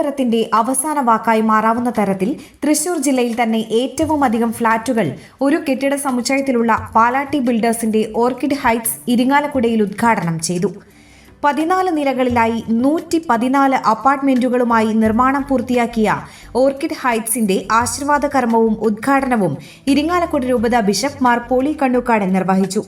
ആഡംബരത്തിന്റെ അവസാന വാക്കായി മാറാവുന്ന തരത്തിൽ തൃശൂർ ജില്ലയിൽ തന്നെ ഏറ്റവും അധികം ഫ്ളാറ്റുകൾ ഒരു കെട്ടിട സമുച്ചയത്തിലുള്ള പാലാട്ടി ബിൽഡേഴ്സിന്റെ ഓർക്കിഡ് ഹൈറ്റ്സ് ഇരിങ്ങാലക്കുടയിൽ ഉദ്ഘാടനം ചെയ്തു. പതിനാല് നിലകളിലായി നൂറ്റി പതിനാല് അപ്പാർട്ട്മെന്റുകളുമായി നിർമ്മാണം പൂർത്തിയാക്കിയ ഓർക്കിഡ് ഹൈറ്റ്സിന്റെ ആശീർവാദ കർമ്മവും ഉദ്ഘാടനവും ഇരിങ്ങാലക്കുട രൂപത ബിഷപ്പ് മാർ പോളി കണ്ണൂക്കാടൻ നിർവഹിച്ചു.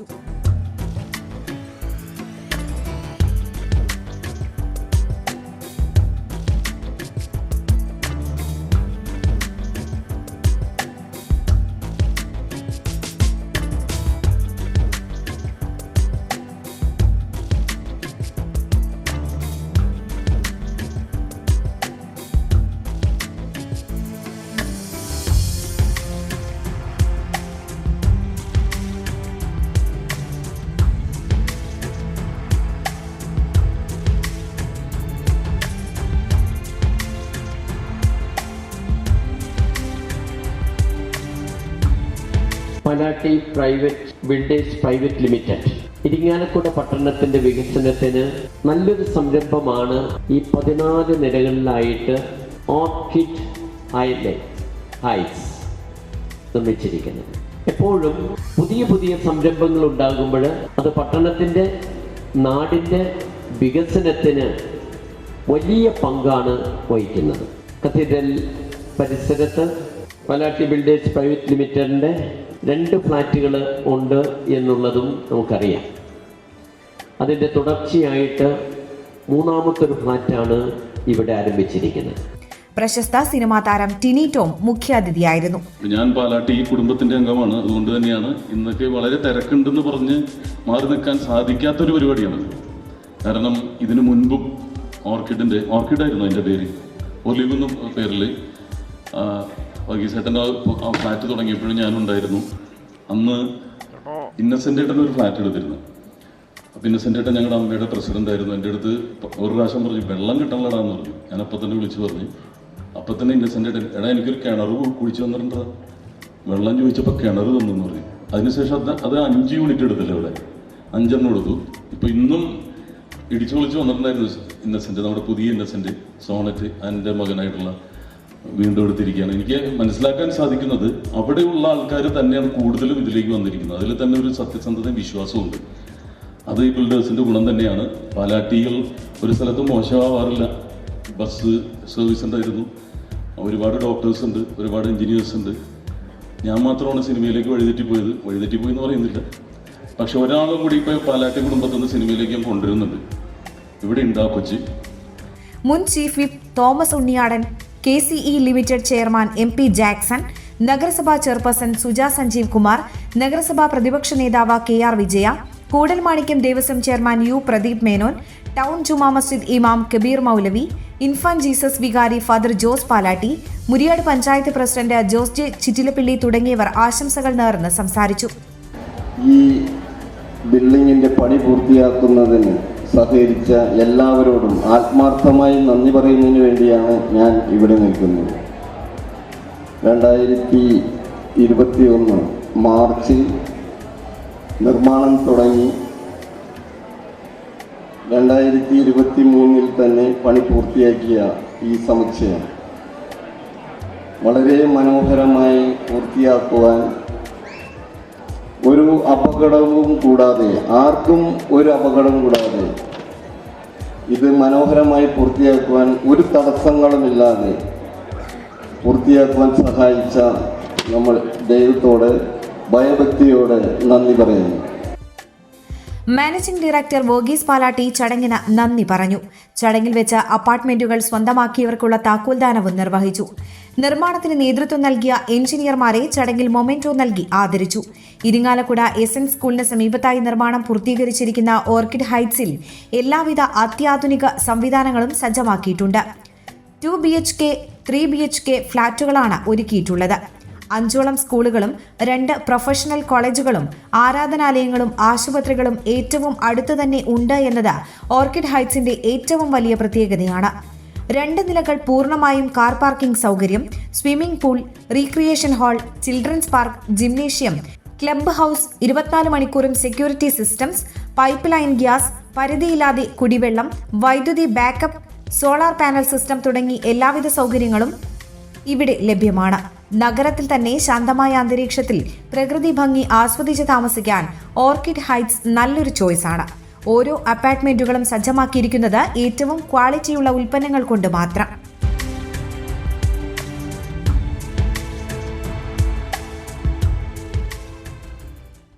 Panatty private builders private limited. Irinjalakuda പട്ടണത്തിന്റെ വികസനത്തിന് നല്ലൊരു സംരംഭമാണ് ഈ പതിനാല് നിലകളിലായിട്ട് ഓർക്കിഡ് ഐലെ ഐസ് നിർമ്മിച്ചിരിക്കുന്നത്. എപ്പോഴും പുതിയ പുതിയ സംരംഭങ്ങൾ ഉണ്ടാകുമ്പോൾ അത് പട്ടണത്തിന്റെ നാടിന്റെ വികസനത്തിന് വലിയ പങ്കാണ് വഹിക്കുന്നത്. കത്തീഡ്രൽ പരിസരത്ത് പലാട്ടി ബിൽഡേഴ്സ് പ്രൈവറ്റ് ലിമിറ്റഡിന്റെ രണ്ട് ഫ്ലാറ്റുകൾ ഉണ്ട് എന്നുള്ളതും നമുക്കറിയാം. അതിന്റെ തുടർച്ചയായിട്ട് മൂന്നാമത്തെ ഒരു ഫ്ലാറ്റാണ് ഇവിടെ ആരംഭിച്ചിരിക്കുന്നത്. പ്രശസ്ത സിനിമാ താരം ടിനി ടോം മുഖ്യാതിഥിയായിരുന്നു. ഞാൻ പാലാട്ടി ഈ കുടുംബത്തിന്റെ അംഗമാണ്. അതുകൊണ്ട് തന്നെയാണ് ഇന്നൊക്കെ വളരെ തിരക്കുണ്ടെന്ന് പറഞ്ഞ് മാറി നിൽക്കാൻ സാധിക്കാത്തൊരു പരിപാടിയാണ്. കാരണം ഇതിനു മുൻപും ഓർക്കിഡിന്റെ ഓർക്കിഡായിരുന്നു അതിന്റെ പേര്. ഒലിവ് എന്ന പേരിൽ വഗീസേട്ടന്റെ ആ ഫ്ലാറ്റ് തുടങ്ങിയപ്പോഴും ഞാനുണ്ടായിരുന്നു. അന്ന് ഇന്നസെന്റ് ഏട്ടൻ ഒരു ഫ്ലാറ്റ് എടുത്തിരുന്നു. അപ്പം ഇന്നസെന്റ് ഏട്ടൻ ഞങ്ങളുടെ അമ്മയുടെ പ്രസിഡന്റ് ആയിരുന്നു. എന്റെ അടുത്ത് ഒരു പ്രാവശ്യം പറഞ്ഞു വെള്ളം കിട്ടണല്ലടാന്ന് പറഞ്ഞു. ഞാൻ അപ്പം തന്നെ വിളിച്ചു പറഞ്ഞു. അപ്പം തന്നെ ഇന്നസെന്റ് ഏട്ടൻ എടാ എനിക്കൊരു കിണർ കുഴിച്ചു തന്നിട്ടുണ്ടോ? വെള്ളം ചോദിച്ചപ്പോൾ കിണർ തന്നു എന്ന് പറഞ്ഞു. അതിനുശേഷം അത് അത് അഞ്ച് യൂണിറ്റ് എടുത്തില്ലേ ഇവിടെ. അഞ്ചെണ്ണം എടുത്തു. ഇപ്പം ഇന്നും ഇടിച്ചു വിളിച്ച് വന്നിട്ടുണ്ടായിരുന്നു ഇന്നസെന്റ് നമ്മുടെ പുതിയ ഇന്നസെന്റ് സോണറ്റ് എന്റെ മകനായിട്ടുള്ള വീണ്ടും എടുത്തിരിക്കുകയാണ് എനിക്ക് മനസ്സിലാക്കാൻ സാധിക്കുന്നത് അവിടെയുള്ള ആൾക്കാർ തന്നെയാണ് കൂടുതലും ഇതിലേക്ക് വന്നിരിക്കുന്നത്. അതിൽ തന്നെ ഒരു സത്യസന്ധതയും വിശ്വാസമുണ്ട് അത് ഈ ബിൽഡേഴ്സിന്റെ ഗുണം തന്നെയാണ്. പാലാട്ടികൾ ഒരു സ്ഥലത്തും മോശമാവാറില്ല. ബസ് സർവീസ് ഉണ്ടായിരുന്നു. ഒരുപാട് ഡോക്ടേഴ്സ് ഉണ്ട് ഒരുപാട് എഞ്ചിനീയേഴ്സ് ഉണ്ട്. ഞാൻ മാത്രമാണ് സിനിമയിലേക്ക് വഴിതെറ്റി പോയത്. വഴിതെറ്റി പോയി എന്ന് പറയുന്നില്ല. പക്ഷെ ഒരാളും കൂടി ഇപ്പോൾ പാലാട്ടി കുടുംബത്തിൽ നിന്ന് സിനിമയിലേക്ക് ഞാൻ കൊണ്ടുവരുന്നുണ്ട്. ഇവിടെ ഉണ്ടാ കൊച്ചി. മുൻ chief whip Thomas Unniyadan K C E limited chairman M P Jackson നഗരസഭാ ചെയർപേഴ്സൺ സുജ സഞ്ജീവ് കുമാർ നഗരസഭാ പ്രതിപക്ഷ നേതാവ് K R Vijaya Koodalmanikyam Devaswom chairman U Pradeep Menon town Juma Masjid ഇമാം കബീർ മൗലവി ഇൻഫാൻ ജീസസ് വികാരി father Jose Palatty Muriyad panchayat president Jose J Chittilappilly തുടങ്ങിയവർ ആശംസകൾ നേർന്ന് സംസാരിച്ചു. ഈ ബിൽഡിംഗിന്റെ പണി പൂർത്തിയാക്കുന്നതിന് സഹകരിച്ച എല്ലാവരോടും ആത്മാർത്ഥമായി നന്ദി പറയുന്നതിന് വേണ്ടിയാണ് ഞാൻ ഇവിടെ നിൽക്കുന്നത്. രണ്ടായിരത്തി ഇരുപത്തി ഒന്ന് മാർച്ചിൽ നിർമ്മാണം തുടങ്ങി. രണ്ടായിരത്തി ഇരുപത്തി മൂന്നിൽ തന്നെ പണി പൂർത്തിയാക്കിയ ഈ സമുച്ചയം. വളരെ മനോഹരമായി പൂർത്തിയാക്കുവാൻ അപകടവും കൂടാതെ ആർക്കും ഒരു അപകടവും കൂടാതെ ഇത് മനോഹരമായി പൂർത്തിയാക്കുവാൻ ഒരു തടസ്സങ്ങളുമില്ലാതെ പൂർത്തിയാക്കുവാൻ സഹായിച്ച നമ്മൾ ദൈവത്തോട് ഭയഭക്തിയോട് നന്ദി പറയുന്നു. മാനേജിംഗ് ഡയറക്ടർ വോഗീസ് പാലാട്ടി ചടങ്ങിന് നന്ദി പറഞ്ഞു. ചടങ്ങിൽ വെച്ച് അപ്പാർട്ട്മെന്റുകൾ സ്വന്തമാക്കിയവർക്കുള്ള താക്കോൽദാനവും നിർവഹിച്ചു. നിർമ്മാണത്തിന് നേതൃത്വം നൽകിയ എഞ്ചിനീയർമാരെ ചടങ്ങിൽ മൊമെന്റോ നൽകി ആദരിച്ചു. ഇരിങ്ങാലക്കുട എസ് എൻ സ്കൂളിന് സമീപത്തായി നിർമ്മാണം പൂർത്തീകരിച്ചിരിക്കുന്ന ഓർക്കിഡ് ഹൈറ്റ്സിൽ എല്ലാവിധ അത്യാധുനിക സംവിധാനങ്ങളും സജ്ജമാക്കിയിട്ടുണ്ട്. Two B H K three B H K ഫ്ളാറ്റുകളാണ് ഒരുക്കിയിട്ടുള്ളത്. അഞ്ചോളം സ്കൂളുകളും രണ്ട് പ്രൊഫഷണൽ കോളേജുകളും ആരാധനാലയങ്ങളും ആശുപത്രികളും ഏറ്റവും അടുത്തു തന്നെ ഉണ്ട് എന്നത് ഓർക്കിഡ് ഹൈറ്റ്സിന്റെ ഏറ്റവും വലിയ പ്രത്യേകതയാണ്. രണ്ട് നിലകൾ പൂർണമായും കാർ പാർക്കിംഗ് സൗകര്യം swimming pool recreation hall children's park gymnasium club house ഇരുപത്തിനാല് മണിക്കൂറും security systems pipe line gas പരിധിയില്ലാതെ കുടിവെള്ളം വൈദ്യുതി ബാക്കപ്പ് സോളാർ പാനൽ സിസ്റ്റം തുടങ്ങി എല്ലാവിധ സൗകര്യങ്ങളും ഇവിടെ ലഭ്യമാണ്. നഗരത്തിൽ തന്നെ ശാന്തമായ അന്തരീക്ഷത്തിൽ പ്രകൃതി ഭംഗി ആസ്വദിച്ച് താമസിക്കാൻ ഓർക്കിഡ് ഹൈറ്റ്സ് നല്ലൊരു ചോയ്സ് ആണ്. ഓരോ അപ്പാർട്ട്മെന്റുകളും സജ്ജമാക്കിയിരിക്കുന്നത് ഏറ്റവും ക്വാളിറ്റിയുള്ള ഉൽപ്പന്നങ്ങൾ കൊണ്ട് മാത്രം.